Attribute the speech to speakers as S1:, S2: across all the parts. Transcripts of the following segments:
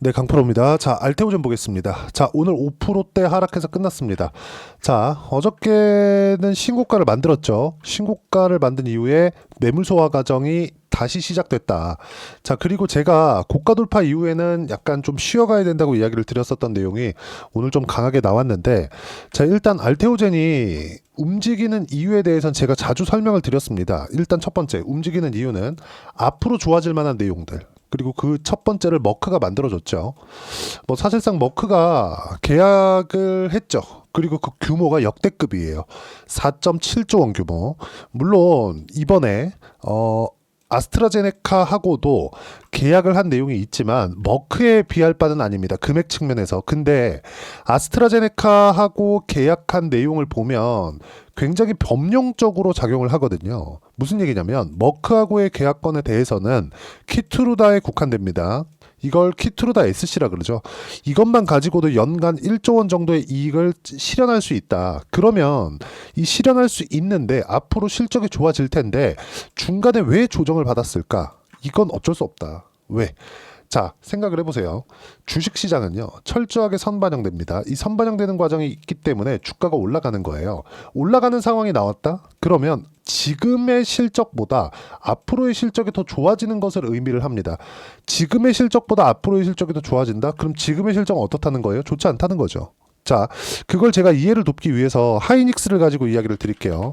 S1: 네, 강프로입니다. 자, 알테오젠 보겠습니다. 자, 오늘 5%대 하락해서 끝났습니다. 자, 어저께는 신고가를 만들었죠. 신고가를 만든 이후에 매물 소화 과정이 다시 시작됐다. 자, 그리고 제가 고가 돌파 이후에는 약간 좀 쉬어가야 된다고 이야기를 드렸었던 내용이 오늘 좀 강하게 나왔는데, 자, 일단 알테오젠이 움직이는 이유에 대해서는 제가 자주 설명을 드렸습니다. 일단 첫 번째, 움직이는 이유는 앞으로 좋아질 만한 내용들. 그리고 그 첫 번째를 머크가 만들어줬죠. 뭐 사실상 머크가 계약을 했죠. 그리고 그 규모가 역대급이에요. 4.7조 원 규모. 물론 이번에 어 아스트라제네카하고도 계약을 한 내용이 있지만 머크에 비할 바는 아닙니다. 금액 측면에서. 근데 아스트라제네카하고 계약한 내용을 보면 굉장히 범용적으로 작용을 하거든요. 무슨 얘기냐면 머크하고의 계약권에 대해서는 키트루다에 국한됩니다. 이걸 키트루다 SC라 그러죠. 이것만 가지고도 연간 1조 원 정도의 이익을 실현할 수 있다. 그러면 이 실현할 수 있는데 앞으로 실적이 좋아질 텐데 중간에 왜 조정을 받았을까? 이건 어쩔 수 없다. 왜? 자, 생각을 해보세요. 주식 시장은요, 철저하게 선반영됩니다. 이 선반영되는 과정이 있기 때문에 주가가 올라가는 거예요. 올라가는 상황이 나왔다? 그러면 지금의 실적보다 앞으로의 실적이 더 좋아지는 것을 의미를 합니다. 지금의 실적보다 앞으로의 실적이 더 좋아진다? 그럼 지금의 실적은 어떻다는 거예요? 좋지 않다는 거죠. 자, 그걸 제가 이해를 돕기 위해서 하이닉스를 가지고 이야기를 드릴게요.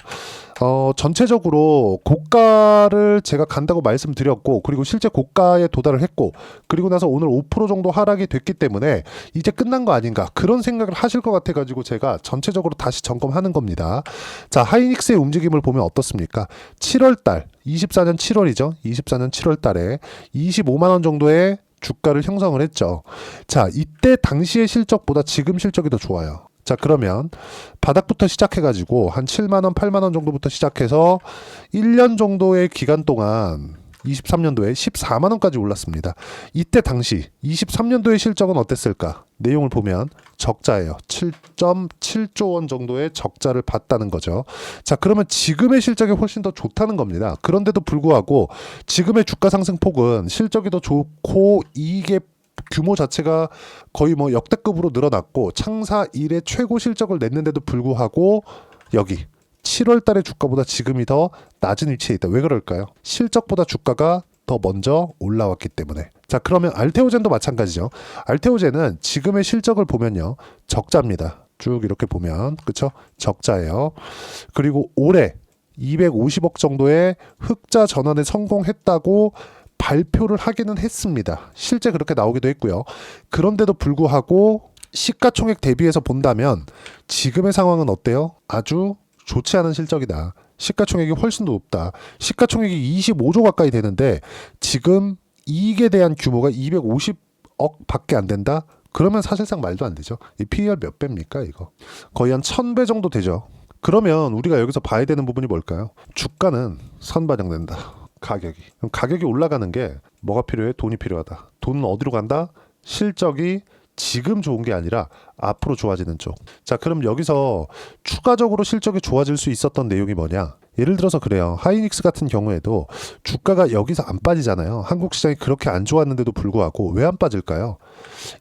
S1: 어, 전체적으로 고가를 제가 간다고 말씀드렸고, 그리고 실제 고가에 도달을 했고, 그리고 나서 오늘 5% 정도 하락이 됐기 때문에 이제 끝난 거 아닌가 그런 생각을 하실 것 같아 가지고 제가 전체적으로 다시 점검하는 겁니다. 자, 하이닉스의 움직임을 보면 어떻습니까? 7월 달, 24년 7월이죠. 24년 7월 달에 25만 원 정도의 주가를 형성을 했죠. 자, 이때 당시의 실적보다 지금 실적이 더 좋아요. 자, 그러면 바닥부터 시작해 가지고 한 7만 원, 8만 원 정도부터 시작해서 1년 정도의 기간 동안 23년도에 14만 원까지 올랐습니다. 이때 당시 23년도의 실적은 어땠을까? 내용을 보면 적자예요. 7.7조 원 정도의 적자를 봤다는 거죠. 자, 그러면 지금의 실적이 훨씬 더 좋다는 겁니다. 그런데도 불구하고 지금의 주가 상승 폭은 실적이 더 좋고 이익의 규모 자체가 거의 뭐 역대급으로 늘어났고 창사 이래 최고 실적을 냈는데도 불구하고 여기 7월 달의 주가보다 지금이 더 낮은 위치에 있다. 왜 그럴까요? 실적보다 주가가 더 먼저 올라왔기 때문에. 자, 그러면 알테오젠도 마찬가지죠. 알테오젠은 지금의 실적을 보면요. 적자입니다. 쭉 이렇게 보면. 그쵸? 적자예요. 그리고 올해 250억 정도의 흑자 전환에 성공했다고 발표를 하기는 했습니다. 실제 그렇게 나오기도 했고요. 그런데도 불구하고 시가총액 대비해서 본다면 지금의 상황은 어때요? 아주 좋지 않은 실적이다. 시가총액이 훨씬 더 높다. 시가총액이 25조 가까이 되는데 지금 이익에 대한 규모가 250억 밖에 안 된다? 그러면 사실상 말도 안 되죠. 이 PER 몇 배입니까, 이거? 거의 한 1000배 정도 되죠. 그러면 우리가 여기서 봐야 되는 부분이 뭘까요? 주가는 선반영된다. 가격이. 그럼 가격이 올라가는 게 뭐가 필요해? 돈이 필요하다. 돈은 어디로 간다? 실적이 지금 좋은 게 아니라 앞으로 좋아지는 쪽. 자, 그럼 여기서 추가적으로 실적이 좋아질 수 있었던 내용이 뭐냐? 예를 들어서 그래요. 하이닉스 같은 경우에도 주가가 여기서 안 빠지잖아요. 한국 시장이 그렇게 안 좋았는데도 불구하고 왜 안 빠질까요?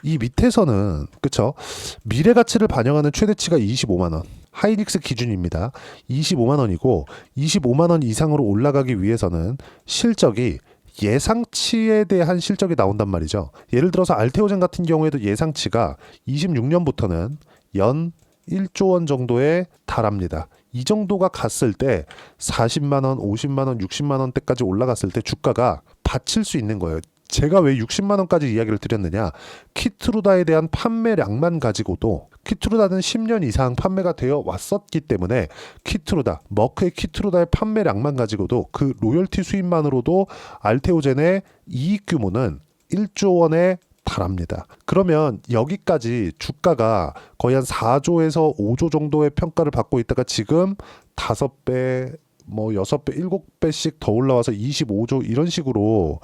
S1: 이 밑에서는 그쵸? 미래 가치를 반영하는 최대치가 25만 원. 하이닉스 기준입니다. 25만 원이고 25만 원 이상으로 올라가기 위해서는 실적이 예상치에 대한 실적이 나온단 말이죠. 예를 들어서 알테오젠 같은 경우에도 예상치가 26년부터는 연 1조 원 정도에 달합니다. 이 정도가 갔을 때 40만 원, 50만 원, 60만 원대까지 올라갔을 때 주가가 받칠 수 있는 거예요. 제가 왜 60만 원까지 이야기를 드렸느냐? 키트루다에 대한 판매량만 가지고도 키트루다는 10년 이상 판매가 되어 왔었기 때문에 키트루다, 머크의 키트루다의 판매량만 가지고도 그 로열티 수입만으로도 알테오젠의 이익 규모는 1조 원에 달합니다. 그러면 여기까지 주가가 거의 한 4조에서 5조 정도의 평가를 받고 있다가 지금 5배 뭐 6배, 7배씩 더 올라와서 25조 이런 식으로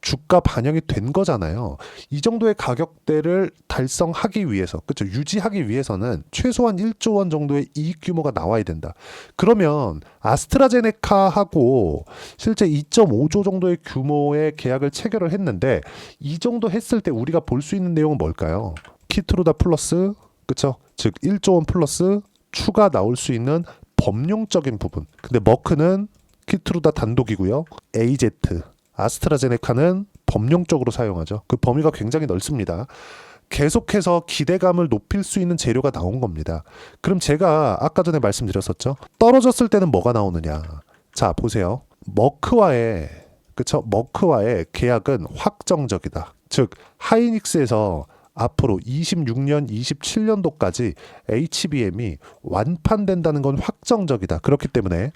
S1: 주가 반영이 된 거잖아요. 이 정도의 가격대를 달성하기 위해서, 그렇죠? 유지하기 위해서는 최소한 1조 원 정도의 이익 규모가 나와야 된다. 그러면 아스트라제네카하고 실제 2.5조 정도의 규모의 계약을 체결을 했는데 이 정도 했을 때 우리가 볼 수 있는 내용은 뭘까요? 키트루다 플러스, 그렇죠? 즉 1조 원 플러스 추가 나올 수 있는 법령적인 부분. 근데 머크는 키트루다 단독이고요. AZ 아스트라제네카는 법령적으로 사용하죠. 그 범위가 굉장히 넓습니다. 계속해서 기대감을 높일 수 있는 재료가 나온 겁니다. 그럼 제가 아까 전에 말씀드렸었죠. 떨어졌을 때는 뭐가 나오느냐. 자, 보세요. 머크와의 그쵸? 머크와의 계약은 확정적이다. 즉 하이닉스에서 앞으로 26년, 27년도까지 HBM이 완판된다는 건 확정적이다. 그렇기 때문에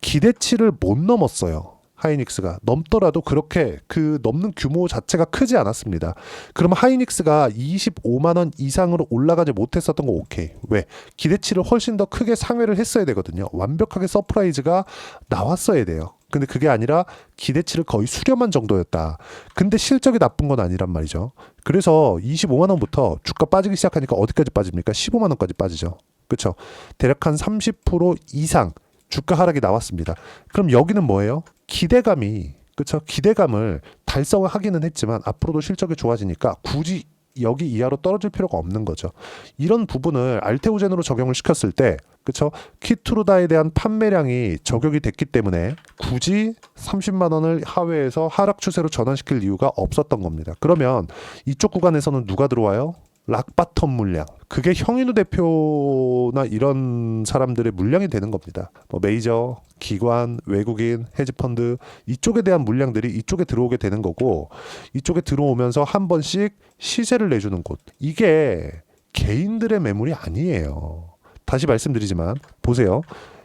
S1: 기대치를 못 넘었어요. 하이닉스가 넘더라도 그렇게 그 넘는 규모 자체가 크지 않았습니다. 그러면 하이닉스가 25만 원 이상으로 올라가지 못했었던 거 오케이. 왜? 기대치를 훨씬 더 크게 상회를 했어야 되거든요. 완벽하게 서프라이즈가 나왔어야 돼요. 근데 그게 아니라 기대치를 거의 수렴한 정도였다. 근데 실적이 나쁜 건 아니란 말이죠. 그래서 25만 원부터 주가 빠지기 시작하니까 어디까지 빠집니까? 15만 원까지 빠지죠. 그렇죠? 대략 한 30% 이상 주가 하락이 나왔습니다. 그럼 여기는 뭐예요? 기대감이 그렇죠? 기대감을 달성을 하기는 했지만 앞으로도 실적이 좋아지니까 굳이 여기 이하로 떨어질 필요가 없는 거죠. 이런 부분을 알테오젠으로 적용을 시켰을 때 그렇죠? 키트루다에 대한 판매량이 저격이 됐기 때문에 굳이 30만 원을 하회해서 하락 추세로 전환시킬 이유가 없었던 겁니다. 그러면 이쪽 구간에서는 누가 들어와요? 락바텀 물량. 그게 형인우 대표나 이런 사람들의 물량이 되는 겁니다. 뭐 메이저, 기관, 외국인, 헤지펀드 이쪽에 대한 물량들이 이쪽에 들어오게 되는 거고 이쪽에 들어오면서 한 번씩 시세를 내주는 곳. 이게 개인들의 매물이 아니에요. 다시 말씀드리지만 보세요.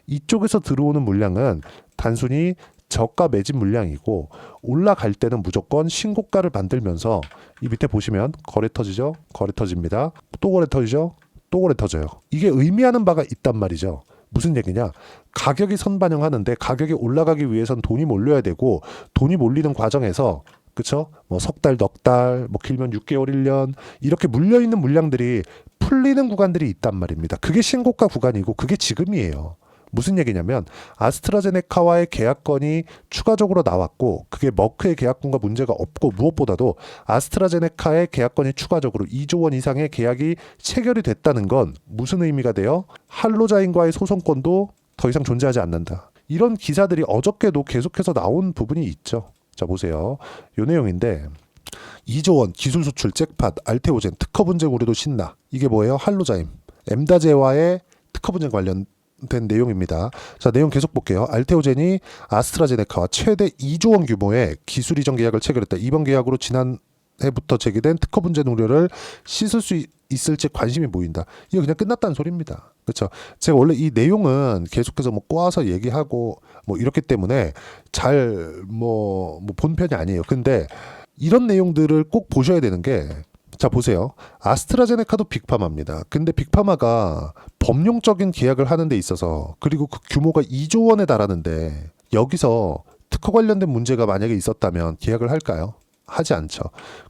S1: 이쪽에서 들어오는 물량은 단순히 저가 매집 물량이고 올라갈 때는 무조건 신고가를 만들면서 이 밑에 보시면 거래 터지죠? 거래 터집니다. 또 거래 터지죠? 또 거래 터져요. 이게 의미하는 바가 있단 말이죠. 무슨 얘기냐? 가격이 선반영하는데 가격이 올라가기 위해선 돈이 몰려야 되고 돈이 몰리는 과정에서 그쵸? 뭐 석 달, 넉 달, 뭐 길면 6개월, 1년 이렇게 물려 있는 물량들이 풀리는 구간들이 있단 말입니다. 그게 신고가 구간이고 그게 지금이에요. 무슨 얘기냐면 아스트라제네카와의 계약건이 추가적으로 나왔고 그게 머크의 계약건과 문제가 없고 무엇보다도 아스트라제네카의 계약건이 추가적으로 2조 원 이상의 계약이 체결이 됐다는 건 무슨 의미가 돼요? 할로자인과의 소송권도 더 이상 존재하지 않는다. 이런 기사들이 어저께도 계속해서 나온 부분이 있죠. 자 보세요. 요 내용인데 2조 원 기술 수출 잭팟 알테오젠 특허 분쟁 우려도 신나. 이게 뭐예요? 할로자임 엠다제와의 특허 분쟁 관련 된 내용입니다. 자, 내용 계속 볼게요. 알테오젠이 아스트라제네카와 최대 2조 원 규모의 기술 이전 계약을 체결했다. 이번 계약으로 지난 해부터 제기된 특허 분쟁 우려를 씻을 수 있- 있을지 관심이 보인다. 이거 그냥 끝났다는 소리입니다. 그렇죠? 제가 원래 이 내용은 계속해서 뭐 꼬아서 얘기하고 뭐 이렇기 때문에 잘뭐뭐본 편이 아니에요. 근데 이런 내용들을 꼭 보셔야 되는 게 자 보세요. 아스트라제네카도 빅파마입니다. 근데 빅파마가 법령적인 계약을 하는 데 있어서 그리고 그 규모가 2조 원에 달하는데 여기서 특허 관련된 문제가 만약에 있었다면 계약을 할까요? 하지 않죠.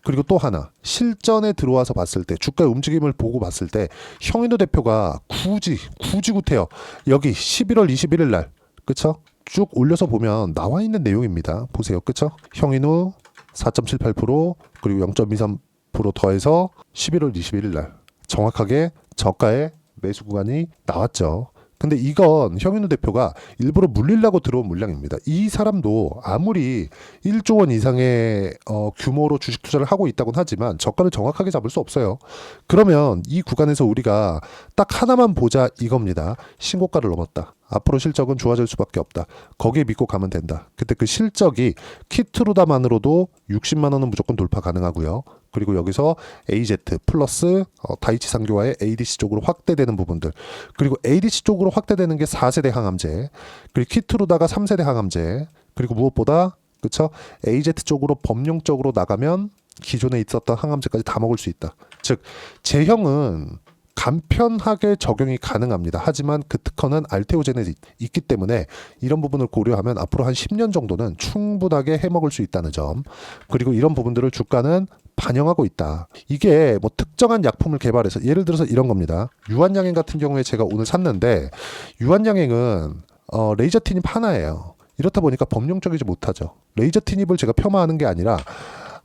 S1: 그리고 또 하나 실전에 들어와서 봤을 때 주가의 움직임을 보고 봤을 때 형인도 대표가 굳이 굳이 구태여 여기 11월 21일 날 그쵸? 쭉 올려서 보면 나와 있는 내용입니다. 보세요. 그쵸? 형인우 4.78% 그리고 0.23% 더해서 11월 21일 날 정확하게 저가의 매수 구간이 나왔죠. 근데 이건 형인우 대표가 일부러 물리려고 들어온 물량입니다. 이 사람도 아무리 1조 원 이상의 어, 규모로 주식 투자를 하고 있다곤 하지만 저가를 정확하게 잡을 수 없어요. 그러면 이 구간에서 우리가 딱 하나만 보자 이겁니다. 신고가를 넘었다. 앞으로 실적은 좋아질 수밖에 없다. 거기에 믿고 가면 된다. 그때 그 실적이 키트루다만으로도 60만 원은 무조건 돌파 가능하고요. 그리고 여기서 AZ 플러스 어, 다이치 상교와의 ADC 쪽으로 확대되는 부분들 그리고 ADC 쪽으로 확대되는 게 4세대 항암제 그리고 키트루다가 3세대 항암제 그리고 무엇보다 그쵸 AZ 쪽으로 법령적으로 나가면 기존에 있었던 항암제까지 다 먹을 수 있다 즉 제형은 간편하게 적용이 가능합니다. 하지만 그 특허는 알테오젠에 있- 있기 때문에 이런 부분을 고려하면 앞으로 한 10년 정도는 충분하게 해먹을 수 있다는 점. 그리고 이런 부분들을 주가는 반영하고 있다. 이게 뭐 특정한 약품을 개발해서 예를 들어서 이런 겁니다. 유한양행 같은 경우에 제가 오늘 샀는데 유한양행은 어, 레이저 티닙 하나예요. 이렇다 보니까 범용적이지 못하죠. 레이저 티닙을 제가 폄하하는 게 아니라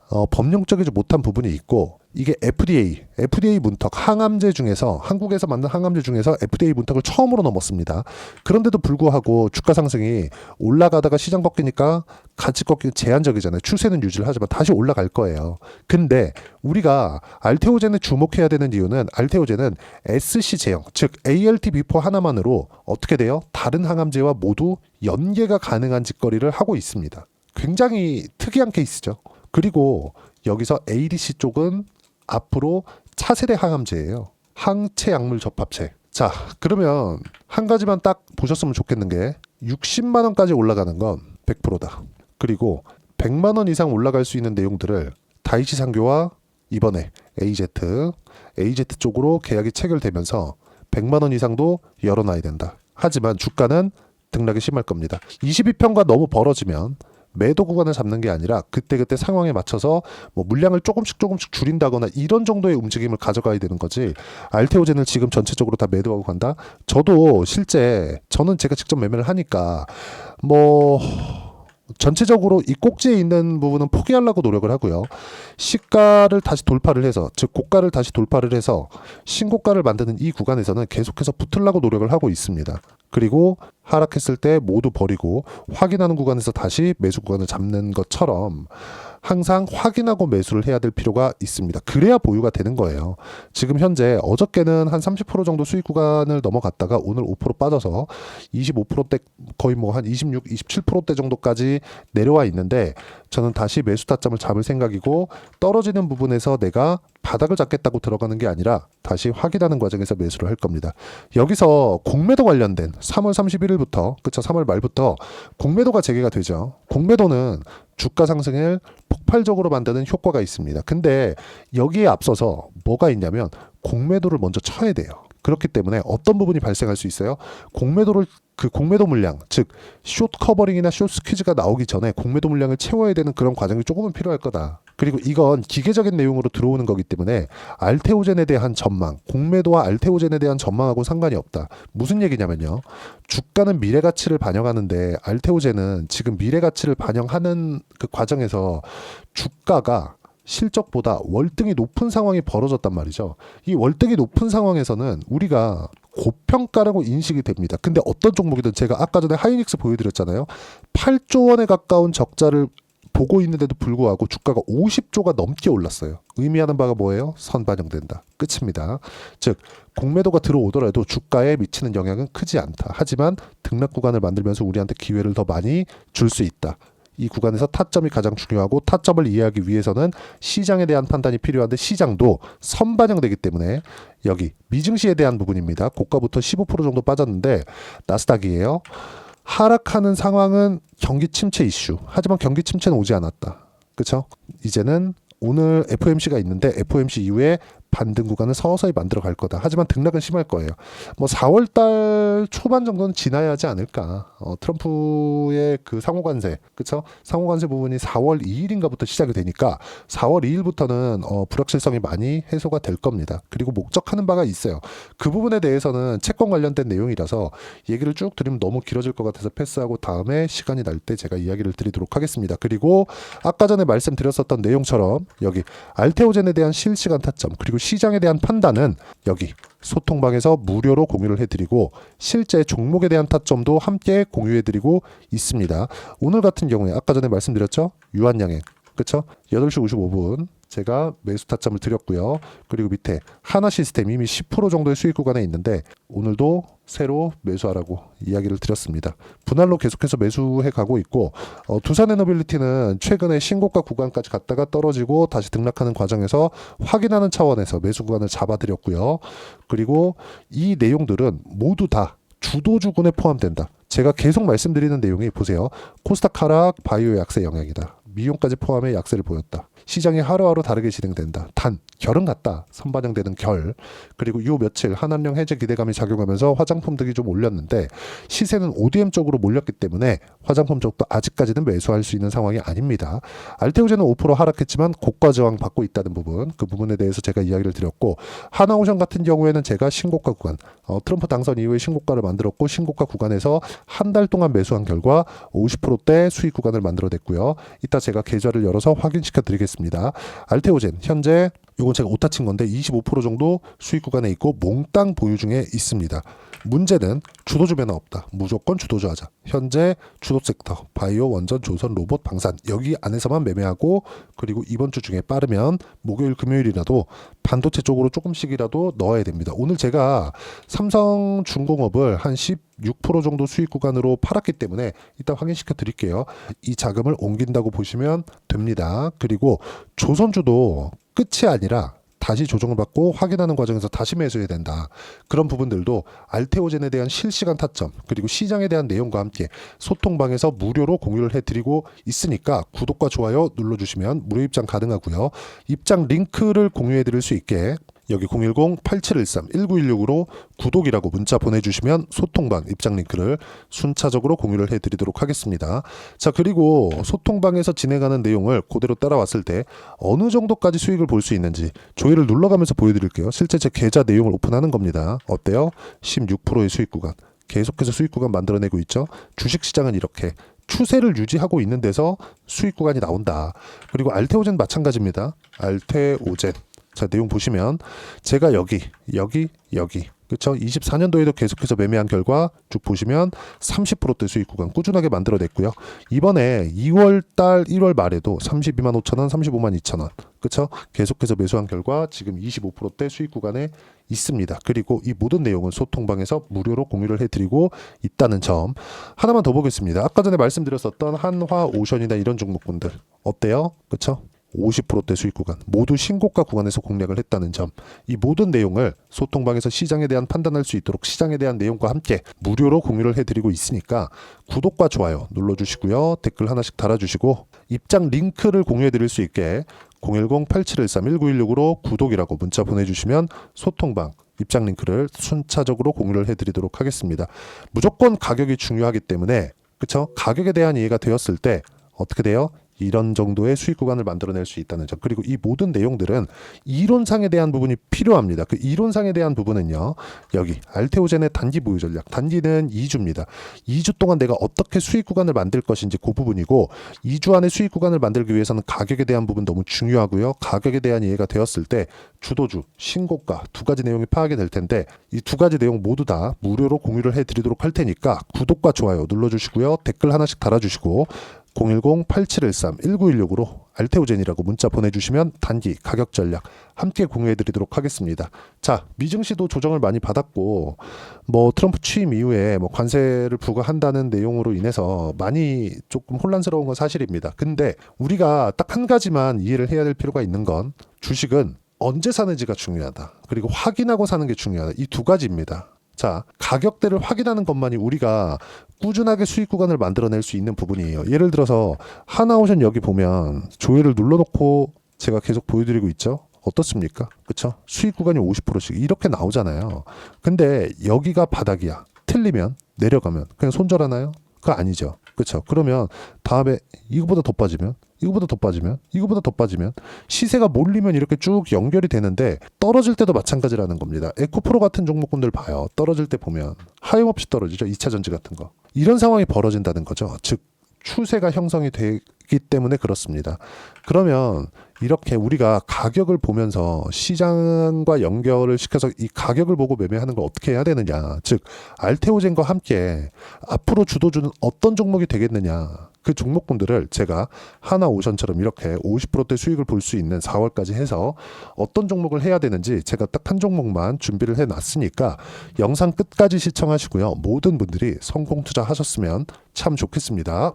S1: 어, 범용적이지 못한 부분이 있고 이게 FDA, FDA 문턱 항암제 중에서 한국에서 만든 항암제 중에서 FDA 문턱을 처음으로 넘었습니다. 그런데도 불구하고 주가 상승이 올라가다가 시장 꺾이니까 같이 꺾기 제한적이잖아요. 추세는 유지를 하지만 다시 올라갈 거예요. 근데 우리가 알테오젠에 주목해야 되는 이유는 알테오젠은 SC 제형, 즉 ALT 비포 하나만으로 어떻게 돼요? 다른 항암제와 모두 연계가 가능한 짓거리를 하고 있습니다. 굉장히 특이한 케이스죠. 그리고 여기서 ADC 쪽은 앞으로 차세대 항암제예요. 항체 약물 접합체. 자, 그러면 한 가지만 딱 보셨으면 좋겠는 게 60만 원까지 올라가는 건 100%다. 그리고 100만 원 이상 올라갈 수 있는 내용들을 다이치 상교와 이번에 AZ, AZ 쪽으로 계약이 체결되면서 100만 원 이상도 열어놔야 된다. 하지만 주가는 등락이 심할 겁니다. 22평가 너무 벌어지면 매도 구간을 잡는 게 아니라 그때그때 상황에 맞춰서 뭐 물량을 조금씩 조금씩 줄인다거나 이런 정도의 움직임을 가져가야 되는 거지. 알테오젠을 지금 전체적으로 다 매도하고 간다? 저도 실제 저는 제가 직접 매매를 하니까 뭐 전체적으로 이 꼭지에 있는 부분은 포기하려고 노력을 하고요. 시가를 다시 돌파를 해서 즉 고가를 다시 돌파를 해서 신고가를 만드는 이 구간에서는 계속해서 붙으려고 노력을 하고 있습니다. 그리고 하락했을 때 모두 버리고 확인하는 구간에서 다시 매수 구간을 잡는 것처럼 항상 확인하고 매수를 해야 될 필요가 있습니다. 그래야 보유가 되는 거예요. 지금 현재 어저께는 한 30% 정도 수익 구간을 넘어갔다가 오늘 5% 빠져서 25%대 거의 뭐 한 26, 27%대 정도까지 내려와 있는데 저는 다시 매수 타점을 잡을 생각이고 떨어지는 부분에서 내가 바닥을 잡겠다고 들어가는 게 아니라 다시 확인하는 과정에서 매수를 할 겁니다. 여기서 공매도 관련된 3월 31일부터 그쵸 3월 말부터 공매도가 재개가 되죠. 공매도는 주가 상승을 폭발적으로 만드는 효과가 있습니다. 근데 여기에 앞서서 뭐가 있냐면 공매도를 먼저 쳐야 돼요. 그렇기 때문에 어떤 부분이 발생할 수 있어요? 공매도를 그 공매도 물량, 즉 숏 커버링이나 숏 스퀴즈가 나오기 전에 공매도 물량을 채워야 되는 그런 과정이 조금은 필요할 거다. 그리고 이건 기계적인 내용으로 들어오는 거기 때문에 알테오젠에 대한 전망, 공매도와 알테오젠에 대한 전망하고 상관이 없다. 무슨 얘기냐면요. 주가는 미래 가치를 반영하는데 알테오젠은 지금 미래 가치를 반영하는 그 과정에서 주가가 실적보다 월등히 높은 상황이 벌어졌단 말이죠. 이 월등히 높은 상황에서는 우리가 고평가라고 인식이 됩니다. 근데 어떤 종목이든 제가 아까 전에 하이닉스 보여드렸잖아요. 8조 원에 가까운 적자를 보고 있는데도 불구하고 주가가 50조가 넘게 올랐어요. 의미하는 바가 뭐예요? 선반영된다. 끝입니다. 즉 공매도가 들어오더라도 주가에 미치는 영향은 크지 않다. 하지만 등락 구간을 만들면서 우리한테 기회를 더 많이 줄 수 있다. 이 구간에서 타점이 가장 중요하고 타점을 이해하기 위해서는 시장에 대한 판단이 필요한데 시장도 선반영되기 때문에 여기 미증시에 대한 부분입니다. 고가부터 15% 정도 빠졌는데 나스닥이에요. 하락하는 상황은 경기 침체 이슈. 하지만 경기 침체는 오지 않았다. 그렇죠? 이제는 오늘 FOMC가 있는데 FOMC 이후에 반등 구간을 서서히 만들어 갈 거다. 하지만 등락은 심할 거예요. 뭐 4월 달 초반 정도는 지나야 하지 않을까. 어, 트럼프의 그 상호관세, 그쵸? 상호관세 부분이 4월 2일인가부터 시작이 되니까 4월 2일부터는 어, 불확실성이 많이 해소가 될 겁니다. 그리고 목적하는 바가 있어요. 그 부분에 대해서는 채권 관련된 내용이라서 얘기를 쭉 드리면 너무 길어질 것 같아서 패스하고 다음에 시간이 날 때 제가 이야기를 드리도록 하겠습니다. 그리고 아까 전에 말씀드렸었던 내용처럼 여기 알테오젠에 대한 실시간 타점 그리고 시장에 대한 판단은 여기 소통방에서 무료로 공유를 해드리고 실제 종목에 대한 타점도 함께 공유해드리고 있습니다. 오늘 같은 경우에 아까 전에 말씀드렸죠? 유한양행. 그쵸? 8시 55분 제가 매수 타점을 드렸고요. 그리고 밑에 하나 시스템 이미 10% 정도의 수익 구간에 있는데 오늘도 새로 매수하라고 이야기를 드렸습니다. 분할로 계속해서 매수해 가고 있고 어, 두산 에너빌리티는 최근에 신고가 구간까지 갔다가 떨어지고 다시 등락하는 과정에서 확인하는 차원에서 매수 구간을 잡아드렸고요. 그리고 이 내용들은 모두 다 주도주군에 포함된다. 제가 계속 말씀드리는 내용이 보세요. 코스닥 하락, 바이오 약세 영향이다. 미용까지 포함해 약세를 보였다. 시장이 하루하루 다르게 진행된다. 단 결은 같다. 선반영되는 결. 그리고 요 며칠 한한령 해제 기대감이 작용하면서 화장품 등이 좀 올렸는데 시세는 ODM 쪽으로 몰렸기 때문에 화장품 쪽도 아직까지는 매수할 수 있는 상황이 아닙니다. 알테오제는 5% 하락했지만 고가 저항 받고 있다는 부분 그 부분에 대해서 제가 이야기를 드렸고 하나오션 같은 경우에는 제가 신고가 구간 어, 트럼프 당선 이후에 신고가를 만들었고 신고가 구간에서 한 달 동안 매수한 결과 50%대 수익 구간을 만들어냈고요. 이따 제가 계좌를 열어서 확인시켜 드리겠습니다. 알테오젠 현재 이건 제가 오타 친 건데 25% 정도 수익 구간에 있고 몽땅 보유 중에 있습니다. 문제는 주도주 변화 없다. 무조건 주도주 하자. 현재 주도 섹터 바이오, 원전, 조선, 로봇, 방산 여기 안에서만 매매하고 그리고 이번 주 중에 빠르면 목요일, 금요일이라도 반도체 쪽으로 조금씩이라도 넣어야 됩니다. 오늘 제가 삼성 중공업을 한 16% 정도 수익 구간으로 팔았기 때문에 이따 확인시켜 드릴게요. 이 자금을 옮긴다고 보시면 됩니다. 그리고 조선주도 끝이 아니라 다시 조정을 받고 확인하는 과정에서 다시 매수해야 된다. 그런 부분들도 알테오젠에 대한 실시간 타점 그리고 시장에 대한 내용과 함께 소통방에서 무료로 공유를 해드리고 있으니까 구독과 좋아요 눌러주시면 무료 입장 가능하고요. 입장 링크를 공유해드릴 수 있게 여기 010-8713-1916으로 구독이라고 문자 보내주시면 소통방 입장 링크를 순차적으로 공유를 해드리도록 하겠습니다. 자 그리고 소통방에서 진행하는 내용을 그대로 따라왔을 때 어느 정도까지 수익을 볼 수 있는지 조회를 눌러가면서 보여드릴게요. 실제 제 계좌 내용을 오픈하는 겁니다. 어때요? 16%의 수익 구간 계속해서 수익 구간 만들어내고 있죠. 주식 시장은 이렇게 추세를 유지하고 있는 데서 수익 구간이 나온다. 그리고 알테오젠 마찬가지입니다. 알테오젠 자 내용 보시면 제가 여기 여기 여기. 그렇죠 24년도에도 계속해서 매매한 결과 쭉 보시면 30%대 수익 구간 꾸준하게 만들어냈고요. 이번에 2월 달 1월 말에도 32만 5천 원 35만 2천 원. 그렇죠 계속해서 매수한 결과 지금 25%대 수익 구간에 있습니다. 그리고 이 모든 내용은 소통방에서 무료로 공유를 해드리고 있다는 점. 하나만 더 보겠습니다. 아까 전에 말씀드렸었던 한화 오션이나 이런 종목군들. 어때요? 그렇죠 50%대 수익 구간 모두 신고가 구간에서 공략을 했다는 점. 이 모든 내용을 소통방에서 시장에 대한 판단할 수 있도록 시장에 대한 내용과 함께 무료로 공유를 해드리고 있으니까 구독과 좋아요 눌러주시고요. 댓글 하나씩 달아주시고 입장 링크를 공유해드릴 수 있게 010-8713-1916으로 구독이라고 문자 보내주시면 소통방 입장 링크를 순차적으로 공유를 해드리도록 하겠습니다. 무조건 가격이 중요하기 때문에 그쵸? 가격에 대한 이해가 되었을 때 어떻게 돼요? 이런 정도의 수익 구간을 만들어낼 수 있다는 점. 그리고 이 모든 내용들은 이론상에 대한 부분이 필요합니다. 그 이론상에 대한 부분은요. 여기 알테오젠의 단기 보유 전략. 단기는 2주입니다. 2주 동안 내가 어떻게 수익 구간을 만들 것인지 그 부분이고 2주 안에 수익 구간을 만들기 위해서는 가격에 대한 부분 너무 중요하고요. 가격에 대한 이해가 되었을 때 주도주, 신고가 두 가지 내용이 파악이 될 텐데 이 두 가지 내용 모두 다 무료로 공유를 해 드리도록 할 테니까 구독과 좋아요 눌러 주시고요. 댓글 하나씩 달아 주시고 010-8713-1916으로 알테오젠이라고 문자 보내주시면 단기 가격 전략 함께 공유해드리도록 하겠습니다. 자 미증시도 조정을 많이 받았고 뭐 트럼프 취임 이후에 뭐 관세를 부과한다는 내용으로 인해서 많이 조금 혼란스러운 건 사실입니다. 근데 우리가 딱 한 가지만 이해를 해야 될 필요가 있는 건 주식은 언제 사는지가 중요하다. 그리고 확인하고 사는 게 중요하다. 이 두 가지입니다. 자, 가격대를 확인하는 것만이 우리가 꾸준하게 수익 구간을 만들어낼 수 있는 부분이에요. 예를 들어서 하나오션 여기 보면 조회를 눌러놓고 제가 계속 보여드리고 있죠. 어떻습니까? 그쵸? 수익 구간이 50%씩 이렇게 나오잖아요. 근데 여기가 바닥이야. 틀리면 내려가면 그냥 손절하나요? 그거 아니죠. 그쵸? 그러면 다음에 이거보다 더 빠지면 이거보다 더 빠지면 이거보다 더 빠지면 시세가 몰리면 이렇게 쭉 연결이 되는데 떨어질 때도 마찬가지라는 겁니다. 에코프로 같은 종목군들 봐요. 떨어질 때 보면 하염없이 떨어지죠. 2차 전지 같은 거. 이런 상황이 벌어진다는 거죠. 즉 추세가 형성이 되기 때문에 그렇습니다. 그러면 이렇게 우리가 가격을 보면서 시장과 연결을 시켜서 이 가격을 보고 매매하는 걸 어떻게 해야 되느냐. 즉 알테오젠과 함께 앞으로 주도주는 어떤 종목이 되겠느냐. 그 종목군들을 제가 하나 오션처럼 이렇게 50%대 수익을 볼 수 있는 4월까지 해서 어떤 종목을 해야 되는지 제가 딱 한 종목만 준비를 해 놨으니까 영상 끝까지 시청하시고요. 모든 분들이 성공 투자하셨으면 참 좋겠습니다.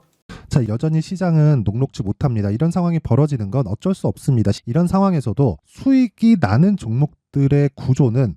S2: 자, 여전히 시장은 녹록지 못합니다. 이런 상황이 벌어지는 건 어쩔 수 없습니다. 이런 상황에서도 수익이 나는 종목 들의 구조는